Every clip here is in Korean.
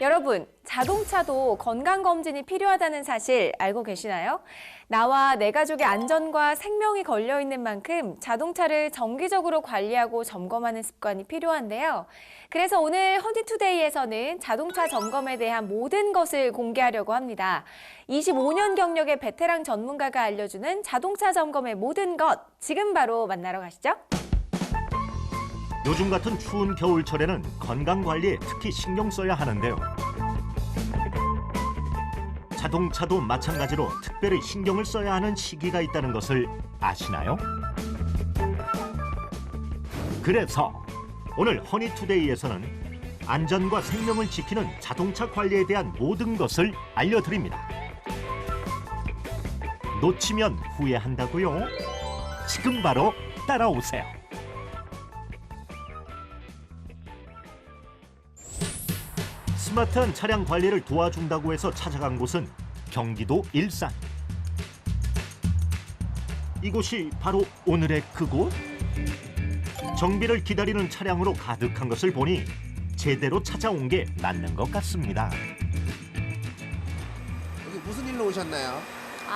여러분, 자동차도 건강검진이 필요하다는 사실 알고 계시나요? 나와 내 가족의 안전과 생명이 걸려 있는 만큼 자동차를 정기적으로 관리하고 점검하는 습관이 필요한데요. 그래서 오늘 허니투데이에서는 자동차 점검에 대한 모든 것을 공개하려고 합니다. 25년 경력의 베테랑 전문가가 알려주는 자동차 점검의 모든 것, 지금 바로 만나러 가시죠. 요즘 같은 추운 겨울철에는 건강 관리에 특히 신경 써야 하는데요. 자동차도 마찬가지로 특별히 신경을 써야 하는 시기가 있다는 것을 아시나요? 그래서 오늘 허니투데이에서는 안전과 생명을 지키는 자동차 관리에 대한 모든 것을 알려드립니다. 놓치면 후회한다고요? 지금 바로 따라오세요. 스마트한 차량 관리를 도와준다고 해서 찾아간 곳은 경기도 일산. 이곳이 바로 오늘의 그곳? 정비를 기다리는 차량으로 가득한 것을 보니 제대로 찾아온 게 맞는 것 같습니다. 여기 무슨 일로 오셨나요?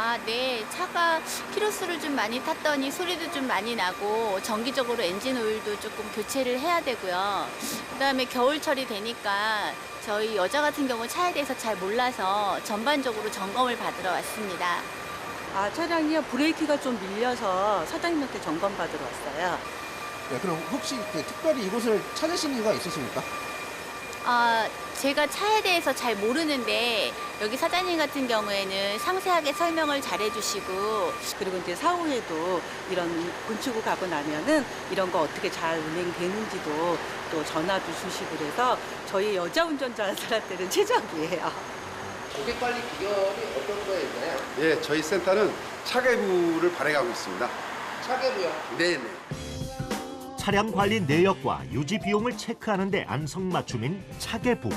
아, 네. 차가 키로수를 좀 많이 탔더니 소리도 좀 많이 나고 정기적으로 엔진 오일도 조금 교체를 해야 되고요. 그다음에 겨울철이 되니까 저희 여자 같은 경우 차에 대해서 잘 몰라서 전반적으로 점검을 받으러 왔습니다. 아, 차량이요. 브레이크가 좀 밀려서 사장님한테 점검 받으러 왔어요. 네, 그럼 혹시 그 특별히 이곳을 찾으신 이유가 있으십니까? 아, 제가 차에 대해서 잘 모르는데 여기 사장님 같은 경우에는 상세하게 설명을 잘 해주시고 그리고 이제 사후에도 이런 건축을 가고 나면은 이런 거 어떻게 잘 운행되는지도 또 전화도 주시고 그래서 저희 여자 운전자 하는 사람들은 최적이에요. 고객 관리 비결이 어떤 거에 있나요? 예, 저희 센터는 차계부를 발행하고 있습니다. 차계부요. 네네. 차량 관리 내역과 유지 비용을 체크하는 데 안성맞춤인 차계부.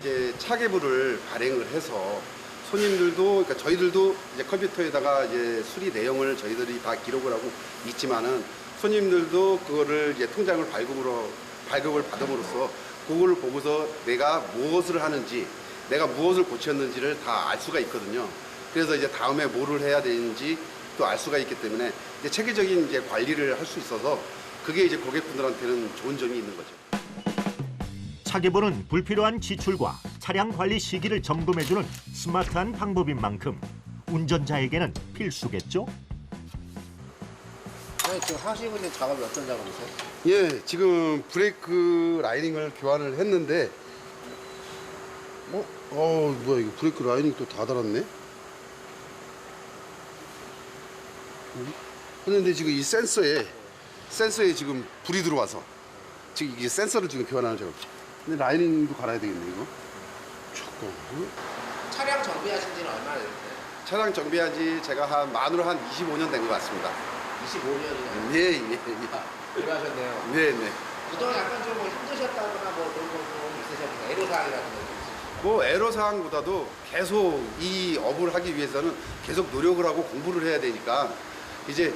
이제 차계부를 발행을 해서 손님들도 그러니까 저희들도 이제 컴퓨터에다가 이제 수리 내용을 저희들이 다 기록을 하고 있지만은 손님들도 그거를 이제 통장을 발급으로 발급을 받음으로써 그거를 보고서 내가 무엇을 하는지 내가 무엇을 고쳤는지를 다 알 수가 있거든요. 그래서 이제 다음에 뭐를 해야 되는지 또 알 수가 있기 때문에 이제 체계적인 이제 관리를 할 수 있어서 그게 이제 고객분들한테는 좋은 점이 있는 거죠. 차계부는 불필요한 지출과 차량 관리 시기를 점검해주는 스마트한 방법인 만큼 운전자에게는 필수겠죠? 네, 지금 하시고 있는 작업이 어떤 작업이세요? 예, 지금 브레이크 라이닝을 교환을 했는데, 어, 어, 뭐야 이거 브레이크 라이닝 또 다 달았네. 음? 했는데 지금 이 센서에 센서에 지금 불이 들어와서 지금 이게 센서를 지금 교환하는 작업. 근데 라이닝도 갈아야 되겠네 이거. 조금. 어? 차량 정비하신 지는 얼마나 됐어요? 차량 정비한 지 제가 한 만으로 한 25년 된 것 같습니다. 25년이나. 예, 예, 예. 일하셨네요. 네, 네. 그동안 약간 좀 뭐 힘드셨다거나 뭐 그런 거 있으셨나요? 애로사항이라든가 좀 있으셨나요? 뭐 애로사항보다도 계속 이 업을 하기 위해서는 계속 노력을 하고 공부를 해야 되니까 이제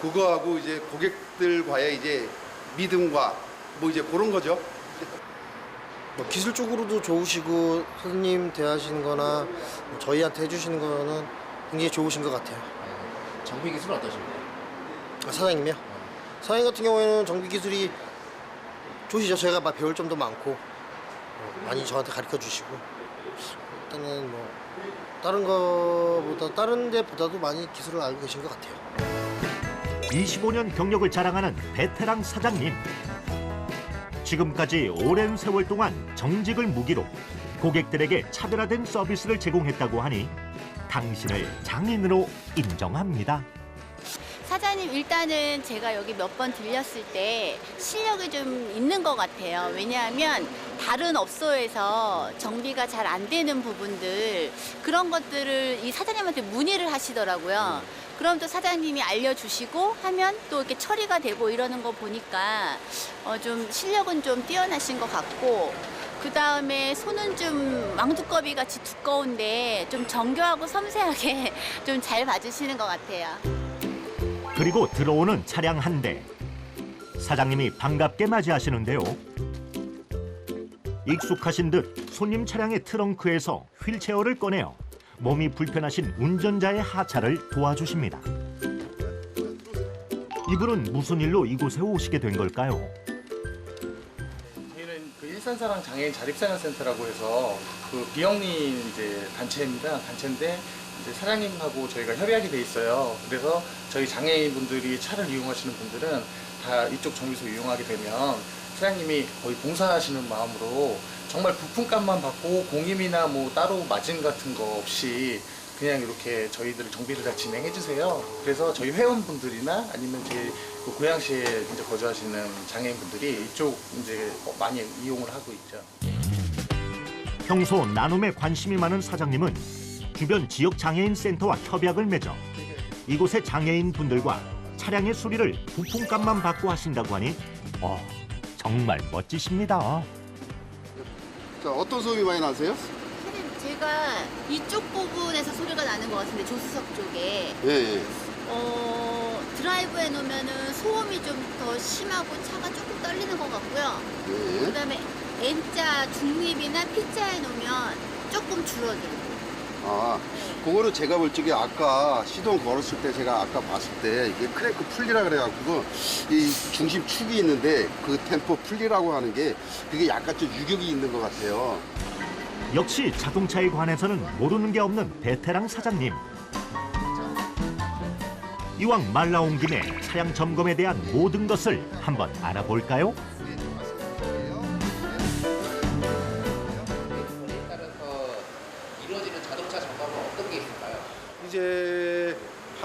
그거하고 이제 고객들과의 이제 믿음과 뭐 이제 그런 거죠. 뭐 기술적으로도 좋으시고 손님 대하시는 거나 뭐 저희한테 해주시는 거는 굉장히 좋으신 것 같아요. 정비 기술은 어떠십니까? 아, 사장님이요? 사장님 같은 경우에는 정비 기술이 좋으시죠. 저희가 막 배울 점도 많고 어, 많이 저한테 가르쳐 주시고 일단은 뭐 다른 거보다 다른 데보다도 많이 기술을 알고 계신 것 같아요. 25년 경력을 자랑하는 베테랑 사장님. 지금까지 오랜 세월 동안 정직을 무기로 고객들에게 차별화된 서비스를 제공했다고 하니 당신을 장인으로 인정합니다. 사장님 일단은 제가 여기 몇 번 들렸을 때 실력이 좀 있는 것 같아요. 왜냐하면 다른 업소에서 정비가 잘 안 되는 부분들 그런 것들을 이 사장님한테 문의를 하시더라고요. 그럼 또 사장님이 알려주시고 하면 또 이렇게 처리가 되고 이러는 거 보니까 어, 좀 실력은 좀 뛰어나신 것 같고 그 다음에 손은 좀 망두꺼비 같이 두꺼운데 좀 정교하고 섬세하게 좀 잘 봐주시는 것 같아요. 그리고 들어오는 차량 한 대. 사장님이 반갑게 맞이하시는데요. 익숙하신 듯 손님 차량의 트렁크에서 휠체어를 꺼내어 몸이 불편하신 운전자의 하차를 도와주십니다. 이분은 무슨 일로 이곳에 오시게 된 걸까요? 저희는 그 일산사랑 장애인 자립생활센터라고 해서 그 비영리 이제 단체입니다. 단체인데 이제 사장님하고 저희가 협의하게 돼 있어요. 그래서 저희 장애인 분들이 차를 이용하시는 분들은 다 이쪽 정비소 이용하게 되면 사장님이 거의 봉사하시는 마음으로 정말 부품값만 받고 공임이나 뭐 따로 마진 같은 거 없이 그냥 이렇게 저희들 정비를 다 진행해 주세요. 그래서 저희 회원분들이나 아니면 제그 고양시에 이제 거주하시는 장애인분들이 이쪽 이제 많이 이용을 하고 있죠. 평소 나눔에 관심이 많은 사장님은 주변 지역 장애인 센터와 협약을 맺어 이곳의 장애인 분들과 차량의 수리를 부품값만 받고 하신다고 하니 어, 정말 멋지십니다. 자, 어떤 소음이 많이 나세요? 선생님, 제가 이쪽 부분에서 소리가 나는 것 같은데 조수석 쪽에 예, 예. 어, 드라이브에 놓으면은 소음이 좀 더 심하고 차가 조금 떨리는 것 같고요. 예. 그다음에 N자 중립이나 P자에 놓으면 조금 줄어들고. 아, 그거는 제가 볼 적에 아까 시동 걸었을 때 제가 아까 봤을 때 이게 크랭크 풀리라 그래갖고 이 중심 축이 있는데 그 템포 풀리라고 하는 게 그게 약간 좀 유격이 있는 것 같아요. 역시 자동차에 관해서는 모르는 게 없는 베테랑 사장님. 이왕 말 나온 김에 차량 점검에 대한 모든 것을 한번 알아볼까요?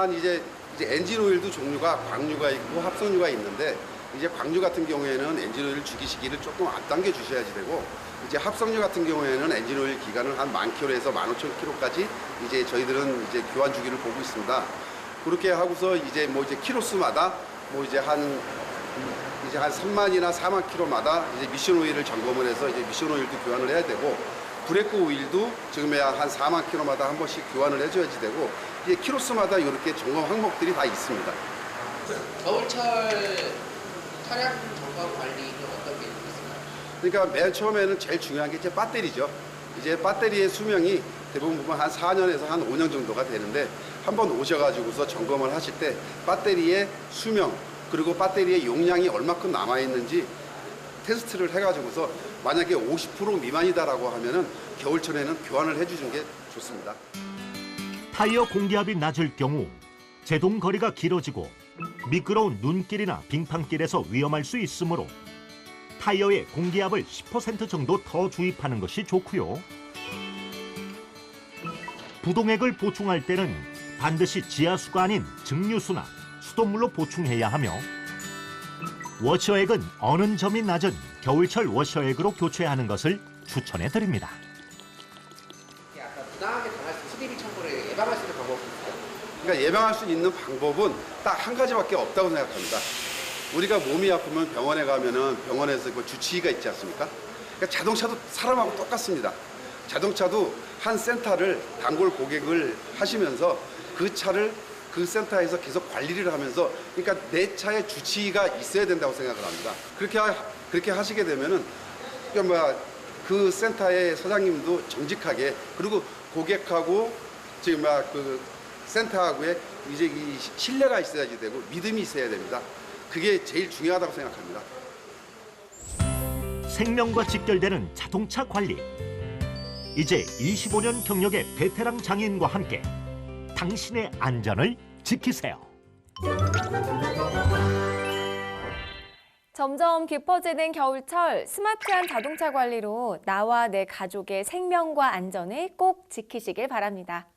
한 이제 이제 엔진 오일도 종류가 광유가 있고 합성유가 있는데 이제 광유 같은 경우에는 엔진 오일 주기 시기를 조금 앞당겨 주셔야지 되고 이제 합성유 같은 경우에는 엔진 오일 기간을 한 만 킬로에서 만 오천 킬로까지 이제 저희들은 이제 교환 주기를 보고 있습니다. 그렇게 하고서 이제 뭐 이제 키로수마다 뭐 이제 한 이제 한 3만이나 4만 킬로마다 이제 미션 오일을 점검을 해서 이제 미션 오일도 교환을 해야 되고 브레이크 오일도 지금에야 한 4만 킬로마다 한 번씩 교환을 해줘야지 되고 이제 키로수마다 이렇게 점검 항목들이 다 있습니다. 겨울철 차량 점검 관리는 어떤 게 있을까요? 그러니까 맨 처음에는 제일 중요한 게 이제 배터리죠. 이제 배터리의 수명이 대부분 보면 한 4년에서 한 5년 정도가 되는데 한번 오셔가지고서 점검을 하실 때 배터리의 수명 그리고 배터리의 용량이 얼마큼 남아 있는지 테스트를 해가지고서 만약에 50% 미만이다라고 하면은 겨울철에는 교환을 해주는 게 좋습니다. 타이어 공기압이 낮을 경우 제동 거리가 길어지고 미끄러운 눈길이나 빙판길에서 위험할 수 있으므로 타이어에 공기압을 10% 정도 더 주입하는 것이 좋고요. 부동액을 보충할 때는 반드시 지하수가 아닌 증류수나 수돗물로 보충해야 하며 워셔액은 어는 점이 낮은 겨울철 워셔액으로 교체하는 것을 추천해 드립니다. 이게 아까 부당하게 당할 수 수리비 청구를 예방할 수 있는 방법이? 그러니까 예방할 수 있는 방법은 딱 한 가지밖에 없다고 생각합니다. 우리가 몸이 아프면 병원에 가면은 병원에서 그 주치의가 있지 않습니까? 그러니까 자동차도 사람하고 똑같습니다. 자동차도 한 센터를 단골 고객을 하시면서 그 차를 그 센터에서 계속 관리를 하면서 그러니까 내 차에 주치의가 있어야 된다고 생각을 합니다. 그렇게 하, 그렇게 하시게 되면은 뭐그 센터의 사장님도 정직하게 그리고 고객하고 지금 막 그 센터하고의 이제 이 신뢰가 있어야지 되고 믿음이 있어야 됩니다. 그게 제일 중요하다고 생각합니다. 생명과 직결되는 자동차 관리. 이제 25년 경력의 베테랑 장인과 함께 당신의 안전을 지키세요. 점점 깊어지는 겨울철 스마트한 자동차 관리로 나와 내 가족의 생명과 안전을 꼭 지키시길 바랍니다.